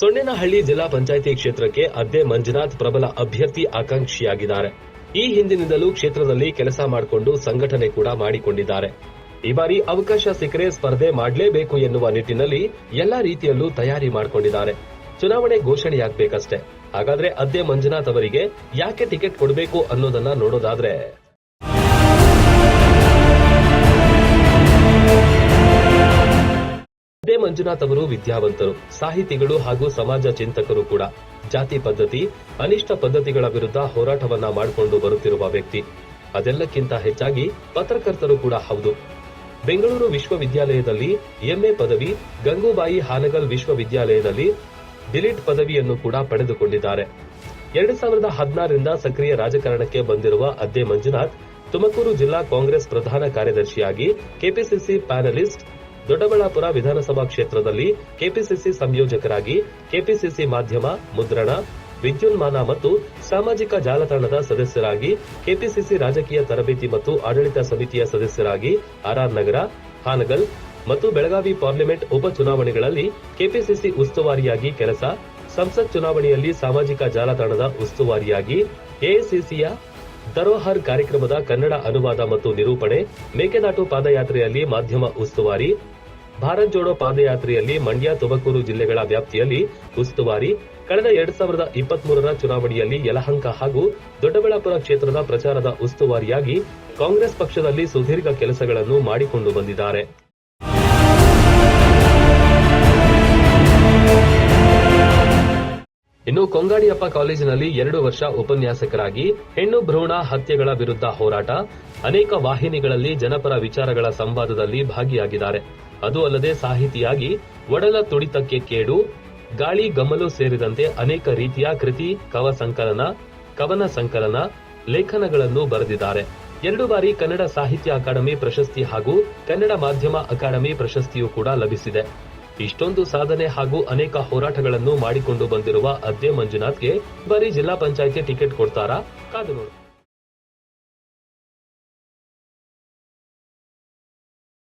ಸೊಣ್ಣೆನಹಳ್ಳಿ ಜಿಲ್ಲಾ ಪಂಚಾಯಿತಿ ಕ್ಷೇತ್ರಕ್ಕೆ ಅದ್ದೆ ಮಂಜುನಾಥ್ ಪ್ರಬಲ ಅಭ್ಯರ್ಥಿ ಆಕಾಂಕ್ಷಿಯಾಗಿದ್ದಾರೆ. ಈ ಹಿಂದಿನಿಂದಲೂ ಕ್ಷೇತ್ರದಲ್ಲಿ ಕೆಲಸ ಮಾಡಿಕೊಂಡು ಸಂಘಟನೆ ಕೂಡ ಮಾಡಿಕೊಂಡಿದ್ದಾರೆ. ಈ ಬಾರಿ ಅವಕಾಶ ಸಿಕ್ಕರೆ ಸ್ಪರ್ಧೆ ಮಾಡಲೇಬೇಕು ಎನ್ನುವ ನಿಟ್ಟಿನಲ್ಲಿ ಎಲ್ಲಾ ರೀತಿಯಲ್ಲೂ ತಯಾರಿ ಮಾಡಿಕೊಂಡಿದ್ದಾರೆ. ಚುನಾವಣೆ ಘೋಷಣೆಯಾಗಬೇಕಷ್ಟೇ. ಹಾಗಾದ್ರೆ ಅದ್ದೆ ಮಂಜುನಾಥ್ ಅವರಿಗೆ ಯಾಕೆ ಟಿಕೆಟ್ ಕೊಡಬೇಕು ಅನ್ನೋದನ್ನ ನೋಡೋದಾದ್ರೆ ಮಂಜುನಾಥ್ ಅವರು ವಿದ್ಯಾವಂತರು, ಸಾಹಿತಿಗಳು ಹಾಗೂ ಸಮಾಜ ಚಿಂತಕರು ಕೂಡ. ಜಾತಿ ಪದ್ಧತಿ, ಅನಿಷ್ಟ ಪದ್ಧತಿಗಳ ವಿರುದ್ಧ ಹೋರಾಟವನ್ನ ಮಾಡಿಕೊಂಡು ಬರುತ್ತಿರುವ ವ್ಯಕ್ತಿ. ಅದೆಲ್ಲಕ್ಕಿಂತ ಹೆಚ್ಚಾಗಿ ಪತ್ರಕರ್ತರು ಕೂಡ ಹೌದು. ಬೆಂಗಳೂರು ವಿಶ್ವವಿದ್ಯಾಲಯದಲ್ಲಿ ಎಂಎ ಪದವಿ, ಗಂಗೂಬಾಯಿ ಹಾನಗಲ್ ವಿಶ್ವವಿದ್ಯಾಲಯದಲ್ಲಿ ಡಿಲಿಟ್ ಪದವಿಯನ್ನು ಕೂಡ ಪಡೆದುಕೊಂಡಿದ್ದಾರೆ. ಎರಡು ಸಾವಿರದ ಹದಿನಾರರಿಂದ ಸಕ್ರಿಯ ರಾಜಕಾರಣಕ್ಕೆ ಬಂದಿರುವ ಅದ್ದೆ ಮಂಜುನಾಥ್, ತುಮಕೂರು ಜಿಲ್ಲಾ ಕಾಂಗ್ರೆಸ್ ಪ್ರಧಾನ ಕಾರ್ಯದರ್ಶಿಯಾಗಿ, ಕೆಪಿಸಿಸಿ ಪ್ಯಾನಲಿಸ್ಟ್ ದೊಡ್ಡಬಳ್ಳಾಪುರ ವಿಧಾನಸಭಾ ಕ್ಷೇತ್ರದಲ್ಲಿ ಕೆಪಿಸಿಸಿ ಸಂಯೋಜಕರಾಗಿ ಕೆಪಿಸಿಸಿ ಮಾಧ್ಯಮ, ಮುದ್ರಣ, ವಿದ್ಯುನ್ಮಾನ ಮತ್ತು ಸಾಮಾಜಿಕ ಜಾಲತಾಣದ ಸದಸ್ಯರಾಗಿ, ಕೆಪಿಸಿಸಿ ರಾಜಕೀಯ ತರಬೇತಿ ಮತ್ತು ಆಡಳಿತ ಸಮಿತಿಯ ಸದಸ್ಯರಾಗಿ ಆರ್ಆರ್ ನಗರ, ಹಾನಗಲ್ ಮತ್ತು ಬೆಳಗಾವಿ ಪಾರ್ಲಿಮೆಂಟ್ ಉಪ ಚುನಾವಣೆಗಳಲ್ಲಿ ಕೆಪಿಸಿಸಿ ಉಸ್ತುವಾರಿಯಾಗಿ ಕೆಲಸ, ಸಂಸತ್ ಚುನಾವಣೆಯಲ್ಲಿ ಸಾಮಾಜಿಕ ಜಾಲತಾಣದ ಉಸ್ತುವಾರಿಯಾಗಿ ಎಐಸಿಸಿಯ ಧರೋಹರ್ ಕಾರ್ಯಕ್ರಮದ ಕನ್ನಡ ಅನುವಾದ ಮತ್ತು ನಿರೂಪಣೆ ಮೇಕೆದಾಟು ಪಾದಯಾತ್ರೆಯಲ್ಲಿ ಮಾಧ್ಯಮ ಉಸ್ತುವಾರಿ ಭಾರತ್ ಜೋಡೋ ಪಾದಯಾತ್ರೆಯಲ್ಲಿ ಮಂಡ್ಯ, ತುಮಕೂರು ಜಿಲ್ಲೆಗಳ ವ್ಯಾಪ್ತಿಯಲ್ಲಿ ಉಸ್ತುವಾರಿ. ಕಳೆದ ಎರಡ್ ಸಾವಿರದ ಇಪ್ಪತ್ಮೂರರ ಚುನಾವಣೆಯಲ್ಲಿ ಯಲಹಂಕ ಹಾಗೂ ದೊಡ್ಡಬಳ್ಳಾಪುರ ಕ್ಷೇತ್ರದ ಪ್ರಚಾರದ ಉಸ್ತುವಾರಿಯಾಗಿ ಕಾಂಗ್ರೆಸ್ ಪಕ್ಷದಲ್ಲಿ ಸುದೀರ್ಘ ಕೆಲಸಗಳನ್ನು ಮಾಡಿಕೊಂಡು ಬಂದಿದ್ದಾರೆ. ಇನ್ನು ಕೊಂಗಾಡಿಯಪ್ಪ ಕಾಲೇಜಿನಲ್ಲಿ ಎರಡು ವರ್ಷ ಉಪನ್ಯಾಸಕರಾಗಿ ಹೆಣ್ಣು ಭ್ರೂಣ ಹತ್ಯೆಗಳ ವಿರುದ್ಧ ಹೋರಾಟ. ಅನೇಕ ವಾಹಿನಿಗಳಲ್ಲಿ ಜನಪರ ವಿಚಾರಗಳ ಸಂವಾದದಲ್ಲಿ ಭಾಗಿಯಾಗಿದ್ದಾರೆ. ಅದು ಅಲ್ಲದೆ ಸಾಹಿತಿಯಾಗಿ ಒಡಲ ತುಡಿತಕ್ಕೆ ಕೇಡು, ಗಾಳಿ ಗಮಲು ಸೇರಿದಂತೆ ಅನೇಕ ರೀತಿಯ ಕೃತಿ, ಕವ ಸಂಕಲನ, ಕವನ ಸಂಕಲನ ಲೇಖನಗಳನ್ನು ಬರೆದಿದ್ದಾರೆ. ಎರಡು ಬಾರಿ ಕನ್ನಡ ಸಾಹಿತ್ಯ ಅಕಾಡೆಮಿ ಪ್ರಶಸ್ತಿ ಹಾಗೂ ಕನ್ನಡ ಮಾಧ್ಯಮ ಅಕಾಡೆಮಿ ಪ್ರಶಸ್ತಿಯೂ ಕೂಡ ಲಭಿಸಿದೆ. ಇಷ್ಟೊಂದು ಸಾಧನೆ ಹಾಗೂ ಅನೇಕ ಹೋರಾಟಗಳನ್ನು ಮಾಡಿಕೊಂಡು ಬಂದಿರುವ ಅದ್ದೆ ಮಂಜುನಾಥ್ಗೆ ಬರೀ ಜಿಲ್ಲಾ ಪಂಚಾಯಿತಿ ಟಿಕೆಟ್ ಕೊಡ್ತಾರಾ? ಕಾದು ನೋಡಿ.